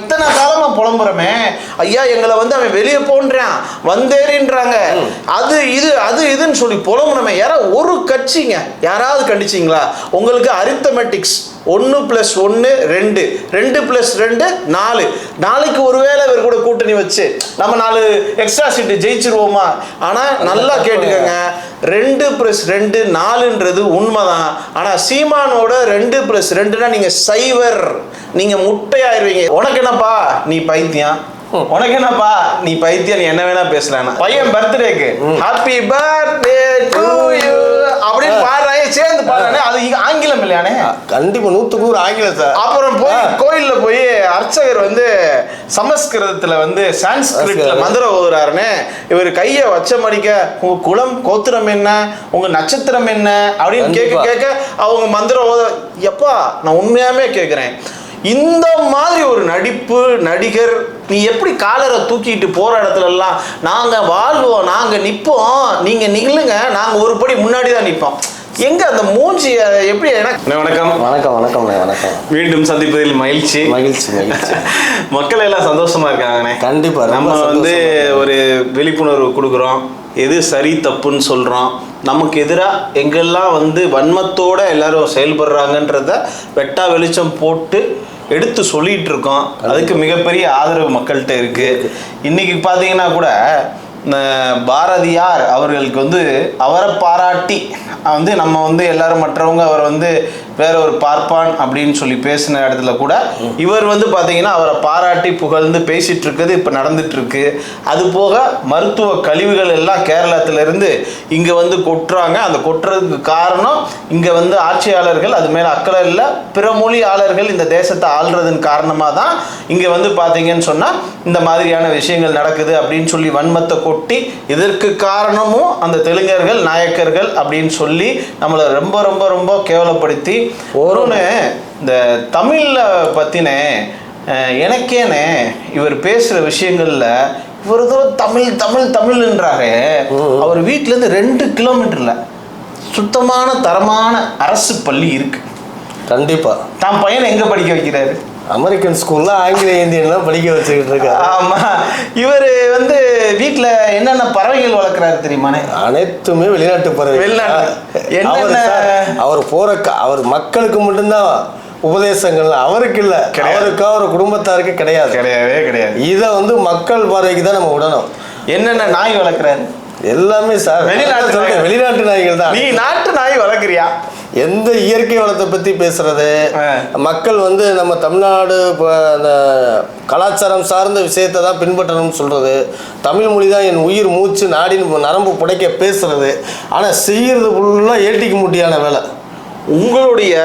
இத்தனை காலமா புலம்புறமே. ஐயா எங்களை வந்து அவன் வெளியே போன்றான். வந்தேறின்றாங்க. அது இது அது இதுன்னு சொல்லி புலம்புறமே யாராவது ஒரு கட்சிங்க. யாராவது கண்டிச்சிங்களா? உங்களுக்கு அரித்தமெட்டிக்ஸ் ஒன்று ப்ளஸ் ஒன்று ரெண்டு. ரெண்டு ப்ளஸ் ரெண்டு நாலு. நாளைக்கு ஒருவேளை இவர் கூட கூட்டணி வச்சு நம்ம நாலு எக்ஸ்ட்ரா சீட்டு ஜெயிச்சிருவோமா? ஆனால் நல்லா கேட்டுக்கோங்க. ரெண்டு ப்ளஸ் ரெண்டு நாலுன்றது உண்மைதான். ஆனால் சீமானோட ரெண்டு ப்ளஸ் ரெண்டுனா நீங்கள் சைவர். நீங்கள் முட்டையாயிருவீங்க. உனக்கு என்னப்பா? நீ பைத்தியம். உனக்கு என்னப்பா? நீ பைத்தியம். நீ என்ன வேணா பேசலாம். பையன் பர்த்டேக்கு ஹாப்பி பர்த்டே ஆங்கிலம் இல்லையானே கண்டிப்பா நூத்துக்கு நூறு ஆங்கிலம் சார். அப்புறம் போய். கோயில்ல போய் அர்ச்சகர் வந்து சமஸ்கிருதத்துல வந்து சான்ஸ்கிரிட்ல. மந்திரம் ஓதுறாருன்னு இவர் கைய வச்ச மடிக்க உங்க குலம் கோத்திரம் என்ன? உங்க நட்சத்திரம் என்ன? அப்படின்னு கேட்க. கேட்க அவங்க மந்திரம் ஓத எப்பா நான் உண்மையாமே கேட்குறேன். இந்த மாதிரி ஒரு நடிப்பு நடிகர் நீ எப்படி காலரை தூக்கிட்டு போற இடத்துல எல்லாம் நாங்க வாழ்வோம் நாங்க நிப்போம். நீங்க நில்லுங்க நாங்க ஒரு படி முன்னாடி தான் நிப்போம். எங்க அந்த மூஞ்சி எப்படி வணக்கம். வணக்கம் வணக்கம் வணக்கம். மீண்டும் சந்திப்பதில் மகிழ்ச்சி. மகிழ்ச்சி மகிழ்ச்சி. மக்கள் எல்லாம் சந்தோஷமா இருக்காங்கண்ணே. கண்டிப்பா நம்ம வந்து ஒரு விழிப்புணர்வு கொடுக்குறோம். எது சரி தப்புன்னு சொல்றோம். நமக்கு எதிராக எங்கெல்லாம் வந்து வன்மத்தோட எல்லாரும் செயல்படுறாங்கன்றத வெட்டா வெளிச்சம் போட்டு எடுத்து சொல்லிட்டு இருக்கோம். அதுக்கு மிகப்பெரிய ஆதரவு மக்கள்கிட்ட இருக்கு. இன்னைக்கு பார்த்தீங்கன்னா கூட பாரதியார் அவர்களுக்கு வந்து அவரை பாராட்டி வந்து நம்ம வந்து எல்லாரும் மற்றவங்க அவர் வந்து வேற ஒரு பார்ப்பான் அப்படின்னு சொல்லி பேசின இடத்துல கூட இவர் வந்து பார்த்தீங்கன்னா அவரை பாராட்டி புகழ்ந்து பேசிட்டு இருக்குது இப்போ நடந்துட்டு இருக்கு. அது போக மருத்துவ கழிவுகள் எல்லாம் கேரளத்திலிருந்து இங்கே வந்து கொட்டுறாங்க. அந்த கொட்டுறதுக்கு காரணம் இங்கே வந்து ஆட்சியாளர்கள் அது மேலே அக்கறை இல்லை பிற மொழியாளர்கள் இந்த தேசத்தை ஆள்றதன் காரணமாக தான் இங்கே வந்து பார்த்தீங்கன்னு சொன்னால் இந்த மாதிரியான விஷயங்கள் நடக்குது அப்படின்னு சொல்லி வன்மத்தை கொட்டி இதற்கு காரணமும் அந்த தெலுங்கர்கள் நாயக்கர்கள் அப்படின்னு சொல்லி நம்மளை ரொம்ப ரொம்ப ரொம்ப கேவலப்படுத்தி ஒருன்னு இந்த தமிழில் பற்றினே எனக்கேனே இவர் பேசுகிற விஷயங்களில் இவர் தூரம் தமிழ் தமிழ் தமிழ்ன்றாரு. அவர் வீட்டிலேருந்து ரெண்டு கிலோமீட்டரில் சுத்தமான தரமான அரசு பள்ளி இருக்கு. கண்டிப்பா. தான் பையனை எங்கே படிக்க வைக்கிறாரு? அமெரிக்கன் ஸ்கூல்ல ஆங்கில இந்தியன்லாம் படிக்க வச்சுக்கிட்டு இருக்காரு ஆமா. இவர் வந்து வீட்டில் என்னென்ன பறவைகள் வளர்க்குறாரு தெரியுமாண்ணே? அனைத்துமே வெளிநாட்டு பறவை வெளிநாட்டு. அவர் சார், அவர் போற க- அவர் மக்களுக்கு மட்டும்தான் உபதேசங்கள் அவருக்கு இல்ல. அவருக்கு அவர் குடும்பத்தாருக்கு கிடையாது. கிடையவே கிடையாது. இதை வந்து மக்கள் பார்வைக்கு தான் நம்ம விடணும். என்னென்ன நாய் வளர்க்குறாரு? எல்லாமே சார் வெளிநாட்டு நாய்கள். வெளிநாட்டு நாய்கள் தான். நீ நாட்டு நாய் வளர்க்குறியா? எந்த இயற்கை வளத்தை பத்தி பேசுறது. மக்கள் வந்து நம்ம தமிழ்நாடு அந்த கலாச்சாரம் சார்ந்த விஷயத்தை தான் பின்பற்றணும்னு சொல்றது. தமிழ் மொழி தான் என் உயிர் மூச்சு நாடின் நரம்பு புடைக்க பேசுறது. ஆனா செய்யறது ஃபுல்லாக ஏட்டிக்கு முட்டியான வேலை. உங்களுடைய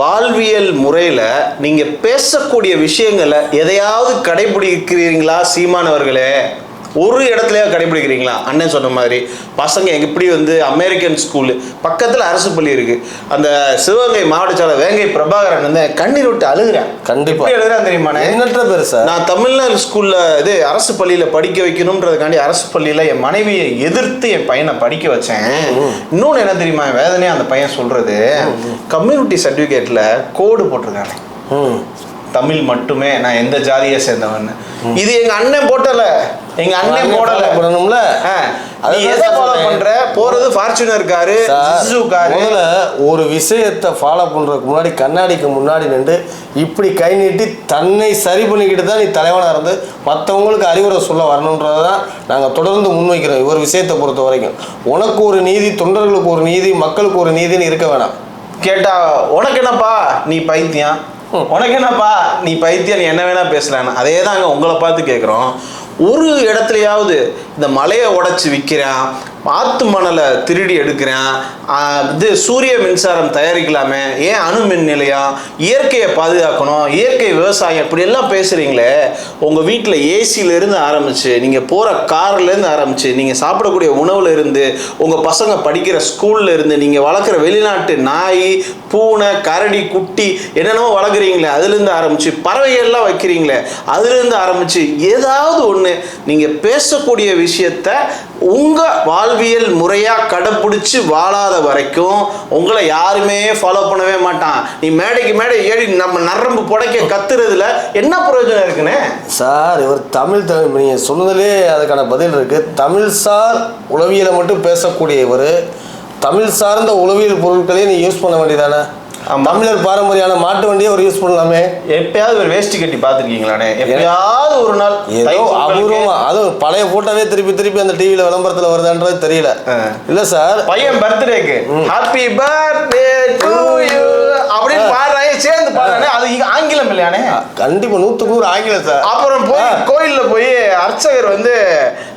வாழ்வியல் முறையில் நீங்கள் பேசக்கூடிய விஷயங்களை எதையாவது கடைபிடிக்கிறீங்களா சீமானவர்களே ஒரு இடத்துலயாவது கடைபிடிக்கிறீங்களா? அண்ணன் சொன்ன மாதிரி. பசங்க எங்க இப்படி வந்து அமெரிக்கன் ஸ்கூலு பக்கத்தில் அரசு பள்ளி இருக்கு. அந்த சிவகங்கை மாவட்ட செயலர் வேங்கை பிரபாகரன் வந்து கண்ணீர் விட்டு அழுகுறேன் கண்டிப்பா. எப்படி எழுதுறான் தெரியுமாண்ணே எண்ணற்ற பேர் சார் நான் தமிழ்நாடு ஸ்கூல்ல இது அரசு பள்ளியில படிக்க வைக்கணுன்றதுக்காண்டி அரசு பள்ளியில என் மனைவியை எதிர்த்து என் பையனை படிக்க வச்சேன். இன்னொன்னு என்ன தெரியுமா என் வேதனையா அந்த பையன் சொல்றது? கம்யூனிட்டி சர்டிபிகேட்ல கோடு போட்டிருக்கானே. ம். தமிழ் மட்டுமே நான் எந்த ஜாதியை சேர்ந்தவன் இது எங்க அண்ணன் போட்டல. எங்க அண்ணன் போடல போடணும்ல நீ எதை ஃபாலோ. பண்ற? போறது ஃபார்ச்சுனர் காரு காரு முதல்ல ஒரு விஷயத்தை ஃபாலோ பண்றதுக்கு முன்னாடி கண்ணாடிக்கு முன்னாடி நின்று இப்படி கை நீட்டி தன்னை சரி பண்ணிக்கிட்டு தான் நீ தலைவனாக இருந்து மற்றவங்களுக்கு அறிவுரை சொல்ல வரணுன்றதை தான் நாங்கள் தொடர்ந்து முன்வைக்கிறோம். ஒரு விஷயத்தை பொறுத்த வரைக்கும். உனக்கு ஒரு நீதி தொண்டர்களுக்கு ஒரு நீதி மக்களுக்கு ஒரு நீதின்னு இருக்க வேணாம். கேட்டா உனக்கு என்னப்பா? நீ பைத்தியம். உனக்கு என்னப்பா? நீ பைத்தியம் நீ என்ன வேணா பேசலாம் அதே தாங்க உங்களை பார்த்து கேட்குறோம் ஒரு இடத்துலையாவது இந்த மலையை உடைச்சி விற்கிறான் ஆத்து மணலை திருடி எடுக்கிறேன். இது சூரிய மின்சாரம் தயாரிக்கலாமே. ஏன் அணு மின் நிலையம் இயற்கையை பாதுகாக்கணும். இயற்கை விவசாயம் இப்படி எல்லாம் பேசுகிறீங்களே உங்கள் வீட்டில் ஏசியிலேருந்து ஆரம்பிச்சு நீங்கள் போகிற கார்லேருந்து ஆரம்பிச்சு நீங்கள் சாப்பிடக்கூடிய உணவுல இருந்து உங்கள் பசங்க படிக்கிற ஸ்கூல்ல இருந்து நீங்கள் வளர்க்குற வெளிநாட்டு நாய் பூனை கரடி குட்டி என்னென்னமோ வளர்க்குறீங்களே அதுலேருந்து ஆரம்பிச்சு பறவைகள்லாம் வைக்கிறீங்களே அதுலேருந்து ஆரம்பிச்சு ஏதாவது ஒன்று நீங்கள் பேசக்கூடிய விஷயத்த உங்கள் வாழ்வியல் முறையாக கடைப்பிடிச்சி வாழாத வரைக்கும் உங்களை யாருமே ஃபாலோ பண்ணவே மாட்டான். நீ மேடைக்கு மேடை ஏறி நம்ம நரம்பு புடைக்க கத்துறதுல என்ன பிரயோஜனம் இருக்குண்ணே சார் இவர் தமிழ் தமிழ் நீங்கள் சொன்னதுலே அதுக்கான பதில் இருக்குது தமிழ் சார் உளவியலை மட்டும் பேசக்கூடிய இவர் தமிழ் சார்ந்த உளவியல் பொருட்களையும் நீ யூஸ் பண்ண வேண்டியதானே? தமிழர் பாரம்பரியான மாட்டு வண்டியை அவர் யூஸ் பண்ணலாமே. எப்பயாவது ஒரு வேஷ்டி கட்டி பார்த்துருக்கீங்களாண்ணே எப்பயாவது ஒரு நாள் ஏதோ அபூர்வமா. அதுவும் பழைய போட்டோவே திருப்பி திருப்பி அந்த டிவியில விளம்பரத்துல வருதான்றது தெரியல. இல்ல சார். பையன் பர்த்டேக்கு ஹாப்பி பர்த்டே டு யூ அப்படின்னு பாடுறாங்க சேர்ந்து பாடுறானே அது ஆங்கிலம் இல்லையானே? கண்டிப்பா நூத்துக்கு நூறு ஆங்கிலம் சார். அப்புறம் போய் கோயில்ல போய் அர்ச்சகர் வந்து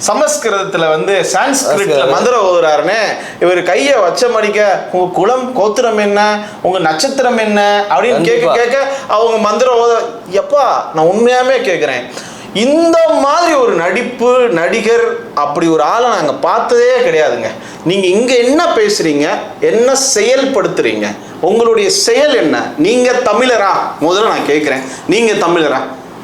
சமஸ்கிருதத்துல வந்து சான்ஸ்கிரிட்ல. மந்திரம் ஓதுறாருன்னு இவர் கைய வச்ச மடிக்க உங்க குலம் கோத்திரம் என்ன உங்க நட்சத்திரம் என்ன அப்படின்னு கேட்க. கேட்க அவங்க மந்திரம் ஓத எப்பா நான் உண்மையாமே கேட்குறேன். இந்த மாதிரி ஒரு நடிப்பு நடிகர் அப்படி ஒரு ஆளை நாங்கள் பார்த்ததே கிடையாதுங்க. நீங்கள் இங்கே என்ன பேசுறீங்க என்ன செயல்படுத்துறீங்க உங்களுடைய செயல் என்ன? நீங்கள் தமிழரா? முதல்ல நான் கேட்குறேன். நீங்கள் தமிழரா?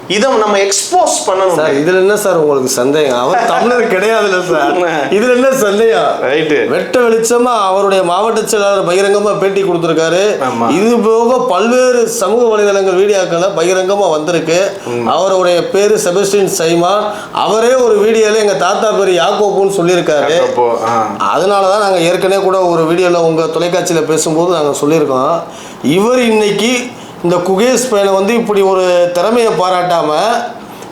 இதை நம்ம எக்ஸ்போஸ் பண்ணணும் சார் இதுல என்ன சார் உங்களுக்கு சந்தேகம்? அவர் தமிழர் கிடையாதுல்ல சார். இதுல என்ன சந்தேகம்? ரைட்டு வெட்ட வெளிச்சமா அவருடைய மாவட்ட செயலாளர் பகிரங்கமா பேட்டி கொடுத்திருக்காரு. இது போக பல்வேறு சமூக வலைதளங்கள் வீடியோக்கள்ல பகிரங்கமா வந்திருக்கு. அவருடைய பேரு செபஸ்டின் சைமான். அவரே ஒரு வீடியோல எங்க தாத்தா பேரு யாக்கோப்புன்னு சொல்லியிருக்காரு. அப்போ ஆ. அதனால தான் நாங்கள் ஏற்கனவே கூட ஒரு வீடியோவில் உங்கள் தொலைக்காட்சியில் பேசும்போது நாங்கள் சொல்லியிருக்கோம். இவர் இன்னைக்கு இந்த குகேஷ் பையனை வந்து இப்படி ஒரு திறமையை பாராட்டாமல்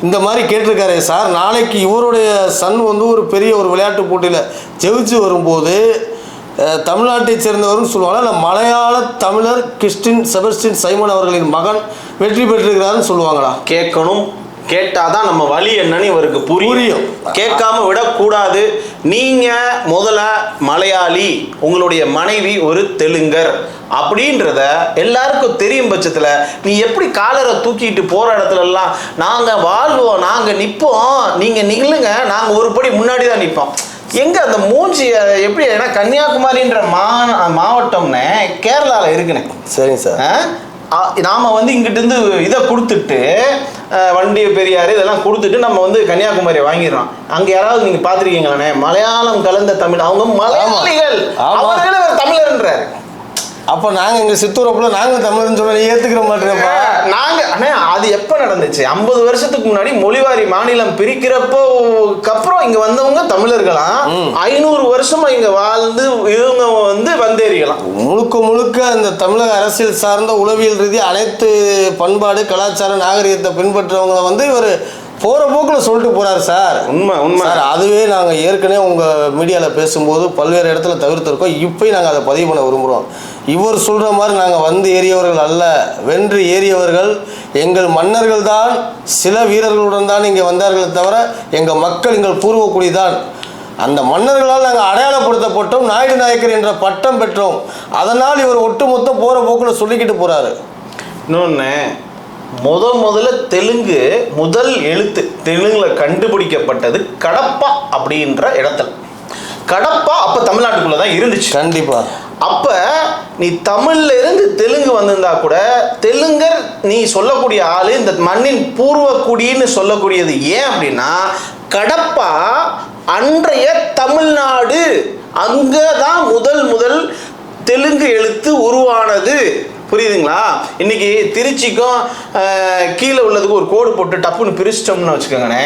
இந்த மாதிரி கேட்டிருக்காரு சார். நாளைக்கு இவருடைய சன் வந்து ஒரு பெரிய ஒரு விளையாட்டு போட்டியில் ஜெயிச்சு வரும்போது தமிழ்நாட்டை தமிழ்நாட்டைச் சேர்ந்தவர்னு சொல்லுவாங்க. இல்லை மலையாள தமிழர் கிறிஸ்டின் செபஸ்டின் சைமன் அவர்களின் மகன் வெற்றி பெற்றிருக்கிறாருன்னு சொல்லுவாங்களா? கேட்கணும். கேட்டாதான் நம்ம வழி என்னன்னு இவருக்கு புரியும். கேட்காம விடக்கூடாது. நீங்க முதல்ல மலையாளி உங்களுடைய மனைவி ஒரு தெலுங்கர் அப்படின்றத எல்லாருக்கும் தெரியும் பட்சத்துல நீ எப்படி காலரை தூக்கிட்டு போற இடத்துல எல்லாம் நாங்க வாழ்வோம் நாங்க நிப்போம் நீங்க நில்லுங்க நாங்க ஒரு படி முன்னாடி தான் நிப்போம். எங்க அந்த மூஞ்சி எப்படி ஏன்னா கன்னியாகுமரின்ற மா மாவட்டம்னே கேரளால இருக்குண்ணே சரிங்க சார். நாம வந்து இங்கிட்டு இருந்து இதை கொடுத்துட்டு வண்டி பெரியார் இதெல்லாம் கொடுத்துட்டு நம்ம வந்து கன்னியாகுமரியை வாங்கிடுறோம் அங்க யாராவது நீங்க பாத்திருக்கீங்களாண்ணே மலையாளம் கலந்த தமிழ் அவங்க மலையாளிகள். அவர்களே தமிழர்ன்றாரு. அப்போ நாங்கள் எங்கள் சித்தூரப்புல நாங்கள் தமிழ்னு சொல்ல நீ ஏற்றுக்கிற மாட்டேங்கப்பா அஹ், நாங்க அண்ணே அது எப்ப நடந்துச்சு? ஐம்பது வருஷத்துக்கு முன்னாடி மொழிவாரி மாநிலம் பிரிக்கிறப்போ அப்புறம் இங்க வந்தவங்க தமிழர்களாம் ஐநூறு வருஷமா இங்க வாழ்ந்து இவங்க வந்து வந்தேறிகளாம் முழுக்க முழுக்க இந்த தமிழக அரசியல் சார்ந்த உளவியல் ரீதி அனைத்து பண்பாடு கலாச்சார நாகரிகத்தை பின்பற்றவங்களை வந்து இவர் போகிற போக்கில் சொல்லிட்டு போறாரு சார். உண்மை உண்மை. சார் அதுவே நாங்கள் ஏற்கனவே உங்கள் மீடியாவில் பேசும்போது பல்வேறு இடத்துல தவிர்த்திருக்கோம். இப்போயும் நாங்கள் அதை பதிவு பண்ண விரும்புகிறோம் இவர் சொல்கிற மாதிரி நாங்கள் வந்து ஏறியவர்கள் அல்ல. வென்று ஏறியவர்கள் எங்கள் மன்னர்கள் தான் சில வீரர்களுடன் தான் இங்கே வந்தார்களே தவிர எங்கள் மக்கள் எங்கள் பூர்வக்குடி தான். அந்த மன்னர்களால் நாங்கள் அடையாளப்படுத்தப்பட்டோம் நாயுடு நாயக்கர் என்ற பட்டம் பெற்றோம். அதனால் இவர் ஒட்டுமொத்த போகிற போக்கில் சொல்லிக்கிட்டு போகிறாரு இன்னொன்று முத முதல்ல தெலுங்கு முதல் எழுத்து தெலுங்குல கண்டுபிடிக்கப்பட்டது கடப்பா அப்படின்ற இடத்துல. கடப்பா அப்ப தமிழ்நாட்டுக்குள்ள தான் இருந்துச்சு. கண்டிப்பாக அப்ப நீ தமிழ்ல இருந்து தெலுங்கு வந்திருந்தா கூட தெலுங்கர் நீ சொல்லக்கூடிய ஆளு இந்த மண்ணின் பூர்வ குடின்னு சொல்லக்கூடியது ஏன் அப்படின்னா கடப்பா அன்றைய தமிழ்நாடு அங்கதான் முதல் முதல் தெலுங்கு எழுத்து உருவானது. புரியுதுங்களா? இன்னைக்கு திருச்சிக்கும் கீழே உள்ளதுக்கு ஒரு கோடு போட்டு டப்புன்னு பிரிச்சிட்டோம்னு வச்சுக்கோங்கண்ணே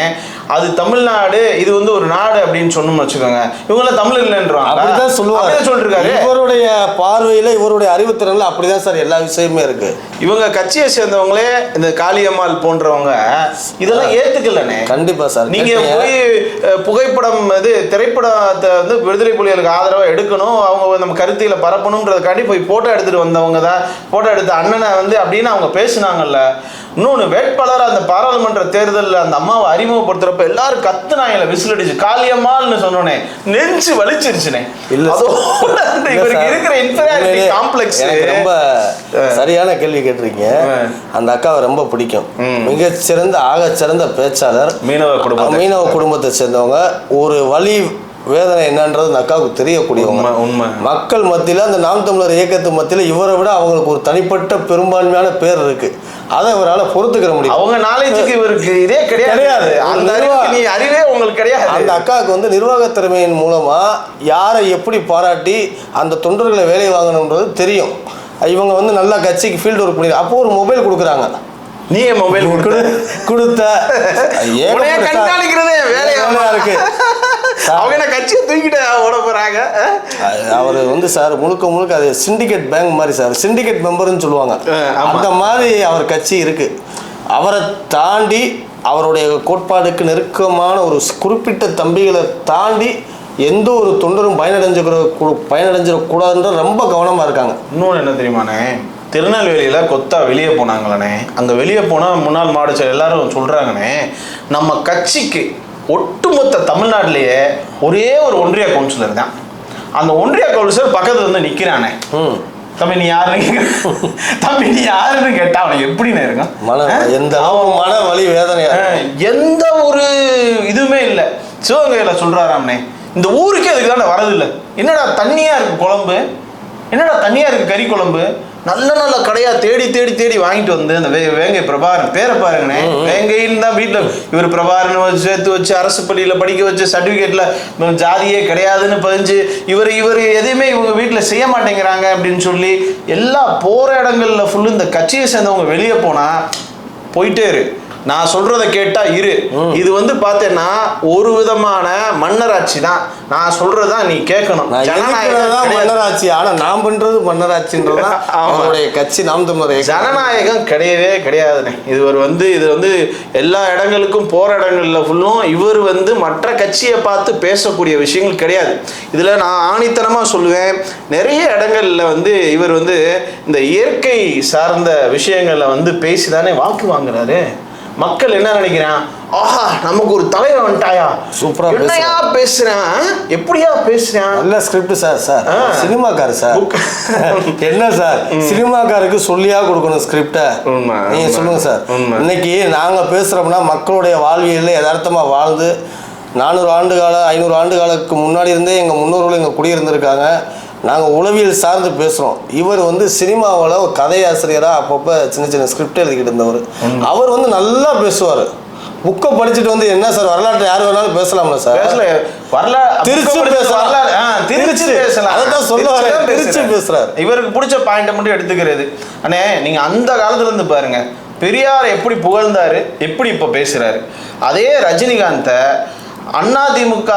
அது தமிழ்நாடு இது வந்து ஒரு நாடு அப்படின்னு சொன்னோம்னு வச்சுக்கோங்க. இவங்களாம் தமிழ் இல்லைன்றாங்க அப்படிதான் சொல்லுவாரு. சொல்லிருக்காரு. இவருடைய பார்வையில இவருடைய அறிவுத்திறன்ல அப்படிதான் சார் எல்லா விஷயமே இருக்கு. இவங்க கட்சியை சேர்ந்தவங்களே இந்த காளியம்மாள் போன்றவங்க இதெல்லாம் ஏத்துக்கலண்ணே. கண்டிப்பா சார் நீங்க. போய் புகைப்படம் இது திரைப்படத்தை வந்து விடுதலை புலிகளுக்கு ஆதரவா எடுக்கணும் அவங்க நம்ம கருத்தியில பரப்பணுன்றதுக்காண்டி போய் போட்டோ எடுத்துட்டு வந்தவங்க தான். போட்டோ எடுத்த அண்ணனை வந்து அப்படின்னு அவங்க பேசுனாங்கல்ல. இன்னொன்று வேட்பாளர் அந்த பாராளுமன்ற தேர்தலில் அந்த அம்மாவை அறிமுகப்படுத்துறப்ப எல்லாரும் கத்துனாங்கல்ல விசில் அடிச்சு காளியம்மாள்னு சொன்னோனே நெஞ்சு வலிச்சிருச்சுனே. இல்ல அந்த இவருக்கு. இருக்கிற இன்ஃபீரியாரிட்டி காம்ப்ளெக்ஸ் ரொம்ப சரியான கேள்வி கேட்டிருக்கீங்க. அந்த அக்காவை ரொம்ப பிடிக்கும். மிகச்சிறந்த ஆகச்சிறந்த பேச்சாளர். மீனவ குடும்பத்தை. மீனவ குடும்பத்தை சேர்ந்தவங்க. ஒரு வழி வேதனை என்னன்றது அந்த அக்காவுக்கு தெரியக்கூடியவங்க. உண்மை மக்கள் மத்தியில் அந்த நாம் தமிழர் இயக்கத்து மத்தியில் இவரை விட அவங்களுக்கு ஒரு தனிப்பட்ட பெரும்பான்மையான பேர் இருக்கு. அதை இவரால் பொறுத்துக்கிற முடியும். அவங்க நாலேஜுக்கு இவருக்கு இதே கிடையாது. அந்த நீ அறிவே உங்களுக்கு கிடையாது. அந்த அக்காவுக்கு வந்து நிர்வாக திறமையின் மூலமா யாரை எப்படி பாராட்டி அந்த தொண்டர்களை வேலை வாங்கணுன்றது தெரியும். இவங்க வந்து நல்லா கட்சிக்கு ஃபீல்டு ஒர்க் பண்ணி அப்போ ஒரு மொபைல் கொடுக்குறாங்க. நீ மொபைல் கொடு கொடு- கொடுத்த. வேலையா இருக்கு. அவங்க என்ன கட்சியை தூக்கிட்டு ஓட போறாங்க? அவர் வந்து சார் முழுக்க முழுக்க அது சிண்டிகேட் பேங்க் மாதிரி சார். சிண்டிகேட் மெம்பர்னு சொல்லுவாங்க. அந்த மாதிரி அவர் கட்சி இருக்கு. அவரை தாண்டி அவருடைய கோட்பாடுக்கு நெருக்கமான ஒரு குறிப்பிட்ட தம்பிகளை தாண்டி எந்த ஒரு தொண்டரும் பயனடைஞ்சுக்கிற பயனடைஞ்சிடக்கூடாதுன்ற ரொம்ப கவனமாக இருக்காங்க. இன்னொன்று என்ன தெரியுமாண்ணே? திருநெல்வேலியில் கொத்தா வெளியே போனாங்களே அங்கே வெளியே போனால் முன்னாள் மாவட்ட செயலர் எல்லாரும் சொல்கிறாங்கண்ணே நம்ம கட்சிக்கு ஒட்டுமொத்த தமிழ்நாட்டிலேயே ஒரே ஒரு ஒன்றிய கவுன்சிலர் தான். அந்த ஒன்றிய கவுன்சிலர் பக்கத்துல வந்து நிற்கிறானே ம். தம்பி நீ யாருன்னு தம்பி நீ யாருன்னு கேட்டா அவன் எப்படிண்ணே இருக்கான் மன எந்த மன வலி வேதனையா எந்த ஒரு இதுவுமே இல்லை. சிவகங்கையில சொல்றாராம்னே. இந்த ஊருக்கே அதுக்கு தானே வரதில்லை. என்னடா தண்ணியா இருக்கு குழம்பு? என்னடா தண்ணியா இருக்கு கறி குழம்பு? நல்ல நல்ல கடையா தேடி தேடி தேடி வாங்கிட்டு வந்து அந்த வே வேங்கை பிரபாகரன் பேரை பாருங்கண்ணே. வேங்கைன்னு தான் வீட்டில் இவர் பிரபாகரன் சேர்த்து வச்சு அரசு பள்ளியில் படிக்க வச்சு சர்டிஃபிகேட்டில் ஜாதியே கிடையாதுன்னு பதிஞ்சு இவர் இவர் எதையுமே இவங்க வீட்டில் செய்ய மாட்டேங்கிறாங்க அப்படின்னு சொல்லி எல்லா போகிற இடங்கள்ல ஃபுல்லு இந்த கட்சியை சேர்ந்தவங்க வெளியே போனால் போயிட்டே இரு. நான் சொல்றத கேட்டா இரு. இது வந்து பார்த்தேன்னா ஒரு விதமான மன்னராட்சி தான். நான் சொல்றதா நீ கேட்கணும். ஜனநாயகம். மன்னராட்சி? ஆனா நாம் பண்றது மன்னராட்சின்றது தான் ஆமா. அவருடைய கட்சி நாம் தமிழர். ஜனநாயகம் கிடையவே கிடையாதுண்ணே. இது ஒரு வந்து இது வந்து எல்லா இடங்களுக்கும் போற இடங்கள்ல ஃபுல்லும் இவர் வந்து மற்ற கட்சியை பார்த்து பேசக்கூடிய விஷயங்கள் கிடையாது. இதுல நான் ஆணித்தனமா சொல்லுவேன் நிறைய இடங்கள்ல வந்து இவர் வந்து இந்த இயற்கை சார்ந்த விஷயங்கள்ல வந்து பேசி தானே வாக்கு வாங்குறாரு. மக்கள் என்ன நினைக்கிறான்? ஆஹா நமக்கு ஒரு தலைவர் வந்துட்டாயா? சூப்பரா என்னையா பேசுறான்? எப்படியா பேசுறான்? நல்ல ஸ்கிரிப்ட் சார் சார். சினிமாக்காரு சார். என்ன சார் சினிமாக்காருக்கு சொல்லியா கொடுக்கணும் ஸ்கிரிப்ட நீங்க. சொல்லுங்க சார். இன்னைக்கு நாங்க பேசுறோம்னா மக்களுடைய வாழ்வியல்ல யதார்த்தமா வாழ்ந்து நானூறு ஆண்டு கால ஐநூறு ஆண்டு காலத்துக்கு முன்னாடி இருந்தே எங்க முன்னோர்கள் இங்க குடியிருந்திருக்காங்க. நாங்க உளவியல் சார்ந்து பேசுறோம். இவர் வந்து சினிமாவில் ஒரு கதையாசிரியரா அப்பப்போ சின்ன சின்ன ஸ்கிரிப்ட் எழுதிக்கிட்டு இருந்தவர். அவர் வந்து நல்லா பேசுவார். புக்கை படிச்சுட்டு வந்து என்ன சார் வரலாற்றை யார் வேணாலும் பேசலாம்ல சார்? வரலாறு திருச்சி பேசலாம். திருச்சி. பேசலாம். வரேன். தான் திருச்சி பேசுறாரு. இவருக்கு பிடிச்ச பாயிண்ட்டை மட்டும் எடுத்துக்கிறது. அண்ணே நீங்க அந்த காலத்துல இருந்து பாருங்க. பெரியார் எப்படி புகழ்ந்தாரு எப்படி இப்ப பேசுறாரு. அதே ரஜினிகாந்தை அதிமுக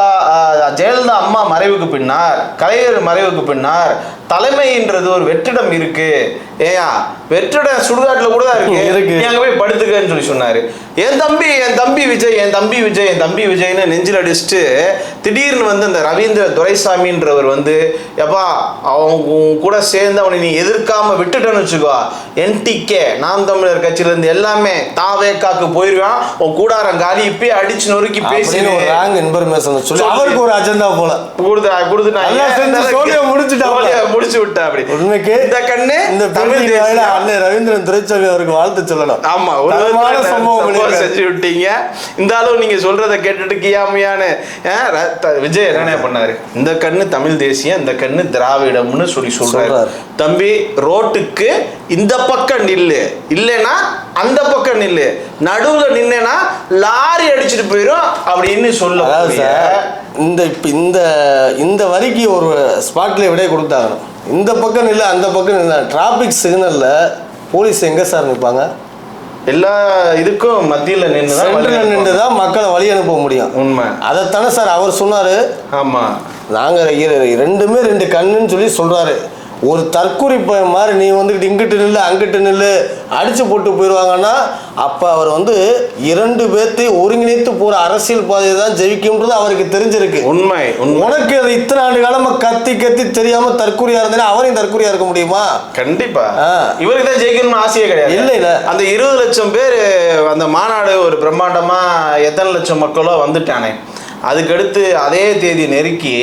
ஜெயலலிதா அம்மா மறைவுக்கு பின்னார் கலைஞர் மறைவுக்கு பின்னார் தலைமைன்றது ஒரு வெற்றிடம் இருக்குது ஏயா வெற்றிடம் சுடுகாட்டுல கூட தான் இருக்கு. இருக்கு. நீ அங்க போய் படுத்துக்கன்னு சொல்லி சொன்னாரு. என் தம்பி என் தம்பி விஜய் என் தம்பி விஜய் என் தம்பி விஜய்னு நெஞ்சில் அடிச்சுட்டு திடீர்னு வந்து இந்த ரவீந்திர துரைசாமின்றவர் வந்து எப்பா அவங்க கூட சேர்ந்து அவனை நீ எதிர்க்காம விட்டுட்டேன்னு வச்சுக்கோ. என்டிகே நாம் தமிழர் கட்சியில இருந்து எல்லாமே தாவேக்காக்கு போயிருவான் உன் கூடாரம் காலி இப்பயே அடிச்சு நொறுக்கி பேசி ஒரு ராங் இன்ஃபர்மேஷன் சொல்லி. அவருக்கு ஒரு அஜெண்டா போல. கொடுத்து கொடுத்து நான். சோழியை முடிச்சு விட்டா அப்படி. உண்மைக்கு இந்த கண்ணு இந்த ரவீந்திரன் துரைசாமி அவருக்கு வாழ்த்து சொல்லணும். ஆமா ஒரு சம்பவம். செஞ்சு விட்டீங்க. இந்த அளவு நீங்க சொல்றத கேட்டுட்டு கியாமையான விஜய் என்ன பண்ணாரு? இந்த கண்ணு தமிழ் தேசியம் இந்த கண்ணு திராவிடம்னு சொல்லி சொல்றாரு. தம்பி ரோட்டுக்கு இந்த பக்கம் நில்லு. இல்லைன்னா அந்த பக்கம் நில்லு. நடுவுல நின்னேன்னா லாரி அடிச்சிட்டு போயிடும் அப்படின்னு சொல்ல இந்த இப்போ இந்த இந்த வரிக்கு ஒரு ஸ்பாட்ல விட கொடுத்தாங்க இந்த பக்கம் இல்லை அந்த பக்கம் இல்லை டிராபிக் சிக்னல்ல போலீஸ் எங்க சார் நிற்பாங்க எல்லா இதுக்கும் மத்தியில நின்று சென்டர்ல நின்று தான் மக்களை வழி அனுப்ப முடியும். உண்மை. அதைத்தானே சார் அவர் சொன்னாரு? ஆமா. நாங்கள் ரெண்டுமே ரெண்டு கண்ணுன்னு சொல்லி சொல்கிறாரு ஒரு பையன் மாதிரி நீ வந்துக்கிட்டு இங்கிட்டு நில்லு அங்கிட்டு நில்லு அடிச்சு போட்டு போயிடுவாங்கன்னா அப்போ அவர் வந்து இரண்டு பேர்த்தையும் ஒருங்கிணைத்து போகிற அரசியல் பாதையை தான் ஜெயிக்கும்ன்றது அவருக்கு தெரிஞ்சிருக்கு. உண்மை உனக்கு அது இத்தனை ஆண்டு காலமா கத்தி கத்தி தெரியாம தற்கொலையா இருந்தேன்னா அவரையும் தற்கொலையா இருக்க முடியுமா? கண்டிப்பா. ஆ. இவருக்கு தான் ஜெயிக்கணும்னு ஆசையே கிடையாது. இல்ல, இல்ல. அந்த இருபது லட்சம் பேர் அந்த மாநாடு ஒரு பிரம்மாண்டமா எத்தனை லட்சம் மக்களோ வந்துட்டானே. அதுக்கடுத்து அதே தேதி நெருக்கி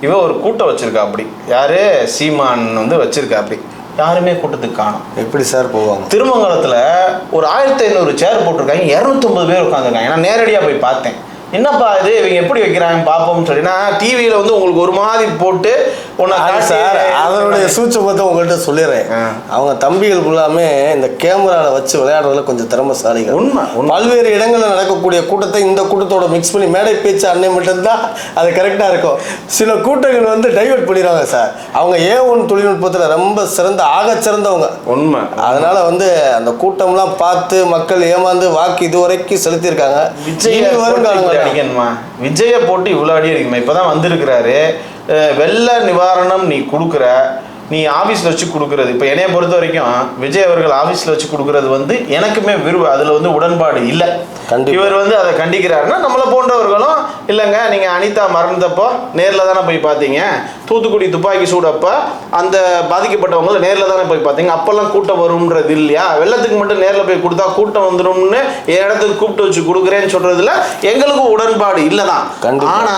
இவன் ஒரு கூட்டம் வச்சிருக்கா அப்படி யாரு? சீமான் வந்து வச்சிருக்கா அப்படி யாருமே கூட்டத்துக்கு காணும். எப்படி சார் போவாங்க? திருமங்கலத்துல ஒரு ஆயிரத்தி ஐநூறு சேர் போட்டிருக்காங்க. இரநூத்தொம்பது பேர் உட்காந்துருக்காங்க நான் நேரடியாக போய் பார்த்தேன். என்னப்பா இது? இவங்க எப்படி வைக்கிறாங்க பார்ப்போம்னு சொல்லி நான் டிவியில வந்து உங்களுக்கு ஒரு மாதிரி போட்டு சார் அதனுடைய சூட்சமத்தை உங்கள்கிட்ட சொல்லிடுறேன். அவங்க தம்பிகள் ஃபுல்லாமே இந்த கேமரால வச்சு விளையாடுறதுல கொஞ்சம் திறமைசாலிகள். உண்மை. பல்வேறு இடங்களில் நடக்கக்கூடிய கூட்டத்தை இந்த கூட்டத்தோட மிக்ஸ் பண்ணி மேடை பேச்சு அன்னை மட்டும்தான் அது கரெக்டாக இருக்கும். சில கூட்டங்கள் வந்து டைவர்ட் பண்ணிடுவாங்க சார். அவங்க ஏ ஒன் தொழில்நுட்பத்தில் ரொம்ப சிறந்த ஆகச் சிறந்தவங்க உண்மை. அதனால வந்து அந்த கூட்டம்லாம் பார்த்து மக்கள் ஏமாந்து வாக்கு இதுவரைக்கும் செலுத்தியிருக்காங்க. விஜய அடிக்கணுமா விஜய போட்டு இவ்வளோ அடி அடிக்கணுமா? இப்பதான் வந்திருக்கிறாரு. அஹ் வெள்ள நிவாரணம் நீ கொடுக்குற நீ ஆபீஸ்ல வச்சு கொடுக்கறது. இப்போ என்னைய பொறுத்த வரைக்கும் விஜய் அவர்கள் ஆபீஸ்ல வச்சு கொடுக்கறது வந்து எனக்குமே விரும்ப அதுல வந்து உடன்பாடு இல்லை. இவர் வந்து அதை கண்டிக்கிறாருன்னா நம்மளை போன்றவர்களும் இல்லைங்க நீங்க அனிதா மறந்தப்போ நேர்ல தானே போய் பார்த்தீங்க? தூத்துக்குடி துப்பாக்கி சூடப்ப அந்த பாதிக்கப்பட்டவங்கள நேர்ல தானே போய் பார்த்தீங்க? அப்பெல்லாம் கூட்டம் வரும்ன்றது இல்லையா? வெள்ளத்துக்கு மட்டும் நேர்ல போய் கொடுத்தா கூட்டம் வந்துரும்னு என் இடத்துக்கு கூப்பிட்டு வச்சு கொடுக்குறேன்னு சொல்றதுல எங்களுக்கும் உடன்பாடு இல்லைதான். கண்டிப்பா. ஆனா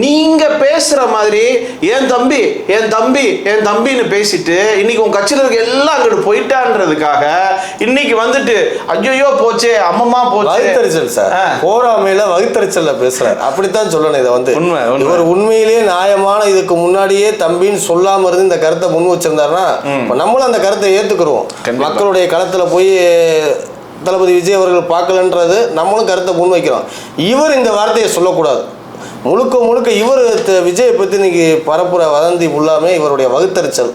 நீங்க பேசுற மாதிரி என் தம்பி என் தம்பி என் தம்பின்னு பேசிட்டு இன்னைக்கு உங்க கட்சியில இருக்க எல்லாம் அங்கிட்டு போயிட்டான்றதுக்காக இன்னைக்கு வந்துட்டு ஐயோ போச்சே அம்மம்மா போச்சே. வகுத்தறிச்சல் சார். போராமையில வகுத்தறிச்சல்ல பேசுறாரு. அப்படித்தான் சொல்லணும் இதை வந்து. உண்மை. இவர் உண்மையிலேயே நியாயமான இதுக்கு முன்னாடியே தம்பின்னு சொல்லாம இருந்து இந்த கருத்தை முன் வச்சிருந்தாருன்னா நம்மளும் அந்த கருத்தை ஏத்துக்கிறோம். மக்களுடைய களத்துல போய் தளபதி விஜய் அவர்கள் பார்க்கலன்றது நம்மளும் கருத்தை முன் வைக்கிறோம். இவர் இந்த வார்த்தையை சொல்லக்கூடாது. முழுக்க முழுக்க இவர் விஜயை பற்றி இன்னைக்கு பரப்புற வதந்தி ஃபுல்லாமே இவருடைய வகுத்தறிச்சல்.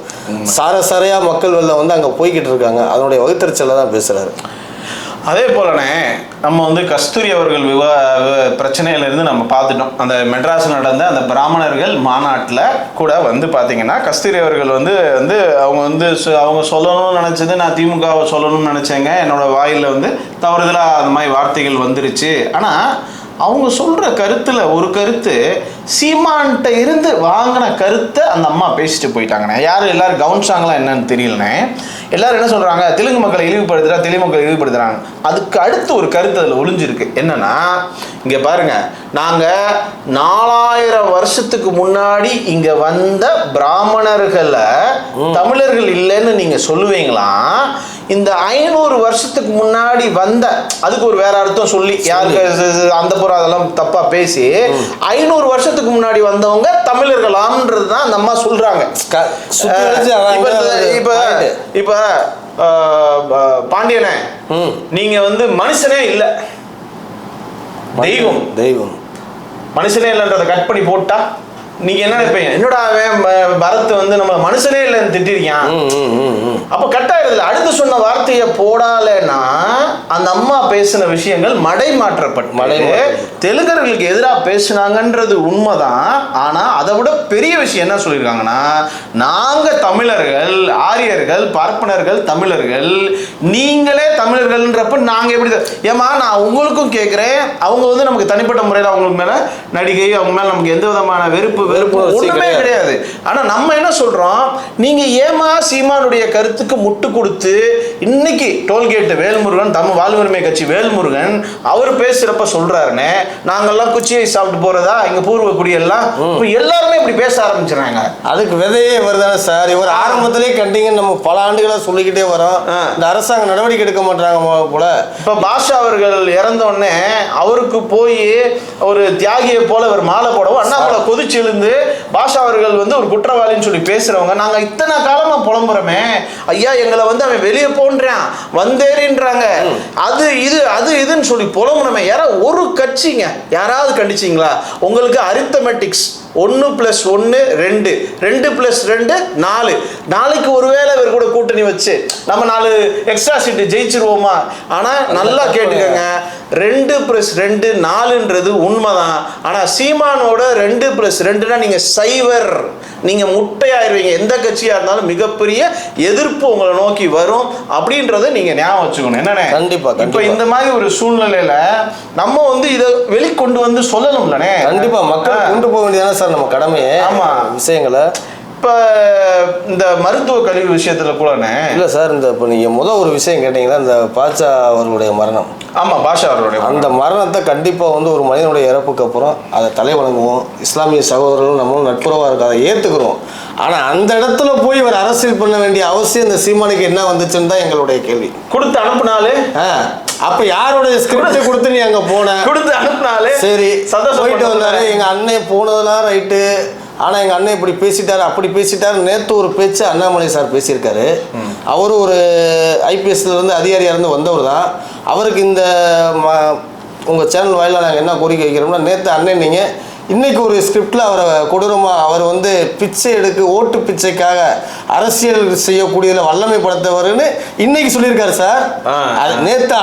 சார சாரையா மக்கள் வெள்ளம் வந்து அங்கே போய்கிட்டு இருக்காங்க. அதனுடைய வகுத்தறிச்சலை தான் பேசுறாரு. அதே போலனே நம்ம வந்து கஸ்தூரி அவர்கள் விவா வி- பிரச்சனையிலிருந்து நம்ம பார்த்துட்டோம். அந்த மெட்ராஸ் நடந்த அந்த பிராமணர்கள் மாநாட்டில் கூட வந்து பார்த்தீங்கன்னா கஸ்தூரி அவர்கள் வந்து வந்து அவங்க வந்து சு- அவங்க சொல்லணும்னு நினச்சது நான் திமுகவை சொல்லணும்னு நினச்சேங்க. என்னோட வாயில் வந்து தவறுதலாக அந்த மாதிரி வார்த்தைகள் வந்துருச்சு. ஆனால் அவங்க சொல்கிற கருத்தில் ஒரு கருத்து சீமான்கிட்ட இருந்து வாங்கின கருத்தை அந்த அம்மா பேசிட்டு போயிட்டாங்கண்ணே. யாரும் எல்லாரும் கவனிச்சாங்களா என்னன்னு தெரியலண்ணே. எல்லாரும் என்ன சொல்கிறாங்க தெலுங்கு மக்களை இழிவுபடுத்துறா தெலுங்கு மக்களை இழிவுபடுத்துறாங்க. அதுக்கு அடுத்து ஒரு கருத்து அதில் ஒளிஞ்சிருக்கு. என்னன்னா இங்கே பாருங்க. நாங்கள் நாலாயிரம் வருஷத்துக்கு முன்னாடி இங்கே வந்த பிராமணர்களை தமிழர்கள் இல்லைன்னு நீங்கள் சொல்லுவீங்களாம் இந்த ஐநூறு வருஷத்துக்கு முன்னாடி வந்த அதுக்கு ஒரு வேற அர்த்தம் சொல்லி யாருக்கு அந்த புறம் அதெல்லாம் தப்பா பேசி ஐநூறு வருஷத்துக்கு முன்னாடி வந்தவங்க தமிழர்களாம்ன்றது தான் அந்த அம்மா சொல்றாங்க. இப்ப இப்ப. இப்ப பாண்டியனே. நீங்க வந்து மனுஷனே இல்ல. தெய்வம். தெய்வம். மனுஷனே இல்லைன்றதை கட் பண்ணி போட்டா நீங்க என்ன நினைப்பீங்க? என்னடா பரத் வந்து நம்ம மனுஷனே இல்லைன்னு திட்டிருக்கான். அப்ப கட்டாயிருதுல அடுத்து சொன்ன வார்த்தையை போடாலேன்னா அந்த அம்மா பேசின விஷயங்கள் மடை மாற்றப்பட்டு மடைமாற்றப்பட்டு. தெலுங்கர்களுக்கு எதிராக பேசுனாங்கன்றது உண்மைதான். ஆனா அதை விட பெரிய விஷயம் என்ன சொல்லியிருக்காங்கன்னா நாங்க தமிழர்கள் ஆரியர்கள் பார்ப்பனர்கள் தமிழர்கள் நீங்களே தமிழர்கள்ன்றப்ப நாங்க எப்படி ஏம்மா நான் உங்களுக்கும் கேட்குறேன் அவங்க வந்து நமக்கு தனிப்பட்ட முறையில் அவங்களுக்கு மேல நடிகை அவங்க மேல நமக்கு எந்த விதமான வெறுப்பு வெறுப்பு ஒண்ணுமே கிடையாது. ஆனா நம்ம என்ன சொல்றோம்? நீங்க ஏமா சீமானுடைய கருத்துக்கு முட்டு கொடுத்து இன்னைக்கு டோல்கேட் வேல்முருகன் தமிழ் வாழ்வுரிமை கட்சி வேல்முருகன் அவர் பேசுறப்ப சொல்றாருன்னு நாங்கெல்லாம் குச்சியை சாப்பிட்டு போறதா? இங்க பூர்வ குடியெல்லாம்? இப்ப எல்லாருமே இப்படி பேச ஆரம்பிச்சிடுறாங்க. அதுக்கு விதையே வருதானே சார். இவர் ஆரம்பத்திலே கண்டிங்கன்னு நம்ம பல ஆண்டுகளா சொல்லிக்கிட்டே வரோம். இந்த அரசாங்கம் நடவடிக்கை எடுக்க மாட்டாங்க போல. இப்ப பாஷா அவர்கள் இறந்த உடனே அவருக்கு போய் ஒரு தியாகியை போல ஒரு மாலை போடவும் அண்ணாமலை கொதிச்சு எழுந்து பாஷா அவர்கள் வந்து ஒரு குற்றவாளின்னு சொல்லி பேசுறவங்க நாங்க இத்தனை காலமா புலம்புறோமே. ஐயா எங்களை வந்து அவன் வெளியே போன்றான் வந்தேறின்றாங்க. அது இது அது இதுன்னு சொல்லி புலம்புறமே யாராவது ஒரு கட்சிங்க. யாராவது கண்டிச்சிங்களா? உங்களுக்கு அரித்தமெட்டிக்ஸ் ஒன்று ப்ளஸ் ஒன்று ரெண்டு. ரெண்டு ப்ளஸ் ரெண்டு நாலு. நாளைக்கு ஒருவேளை இவர் கூட கூட்டணி வச்சு நம்ம நாலு எக்ஸ்ட்ரா சீட்டு ஜெயிச்சிருவோமா? ஆனால் நல்லா கேட்டுக்கோங்க. ரெண்டு ப்ளஸ் ரெண்டு நாலுன்றது உண்மைதான். ஆனால் சீமானோட ரெண்டு ப்ளஸ் ரெண்டுனா நீங்கள் சைவர். நீங்கள் முட்டையாயிருவீங்க. எந்த கட்சியாக இருந்தாலும் மிகப்பெரிய எதிர்ப்பு உங்களை நோக்கி வரும் அப்படின்றத நீங்கள் ஞாபகம் வச்சுக்கணும். என்னண்ணே? கண்டிப்பா, இப்போ. இந்த மாதிரி ஒரு சூழ்நிலையில நம்ம வந்து இதை வெளிக்கொண்டு வந்து சொல்லணும்லண்ணே. கண்டிப்பா மக்கள். கொண்டு போக வேண்டியதானே சார் நம்ம கடமையே ஆமா. விஷயங்களை. இப்போ இந்த மருத்துவ கல்வி விஷயத்துல கூடண்ணே இல்ல சார் இந்த இப்போ நீங்க முத ஒரு விஷயம் கேட்டீங்கன்னா இந்த பாச்சா அவர்களுடைய மரணம். ஆமா பாஷா அவர்களுடைய அந்த மரணத்தை கண்டிப்பாக வந்து ஒரு மனிதனுடைய இறப்புக்கு அப்புறம் அதை தலை வணங்குவோம். இஸ்லாமிய சகோதரர்கள் நம்மளும் நட்புறவாக இருக்கு அதை ஏற்றுக்கிறோம் ஆனால் அந்த இடத்துல போய் இவர் அரசியல் பண்ண வேண்டிய அவசியம் இந்த சீமானுக்கு என்ன வந்துச்சுன்னு தான் எங்களுடைய கேள்வி. கொடுத்து அனுப்புனாலே? அப்ப யாரோட ஸ்கிரிப்ட் கொடுத்து நீ அங்க போன? கொடுத்து அனுப்புனாலே சரி சந்தோஷம் போயிட்டு வந்தாரு. எங்க அண்ணன் போனதெல்லாம் ரைட்டு ஆனா எங்க அண்ணன் இப்படி பேசிட்டாரு அப்படி பேசிட்டாரு நேத்து ஒரு பேச்சு அண்ணாமலை சார் பேசியிருக்காரு. அவரு ஒரு ஐபிஎஸ்ல இருந்து அதிகாரியா இருந்து வந்தவர் தான். அவருக்கு இந்த ம- உங்க சேனல் வாயில நாங்க என்ன கோரிக்கை வைக்கிறோம்னா நேத்து அண்ணன் நீங்க இன்னைக்கு ஒரு ஸ்கிரிப்ட்ல அவரை கொடூரமா அவர் வந்து பிச்சை எடுக்க ஓட்டு பிச்சைக்காக அரசியல் செய்யக்கூடியதுல வல்லமை படுத்தவர்னு இன்னைக்கு சொல்லியிருக்காரு சார். அது நேத்து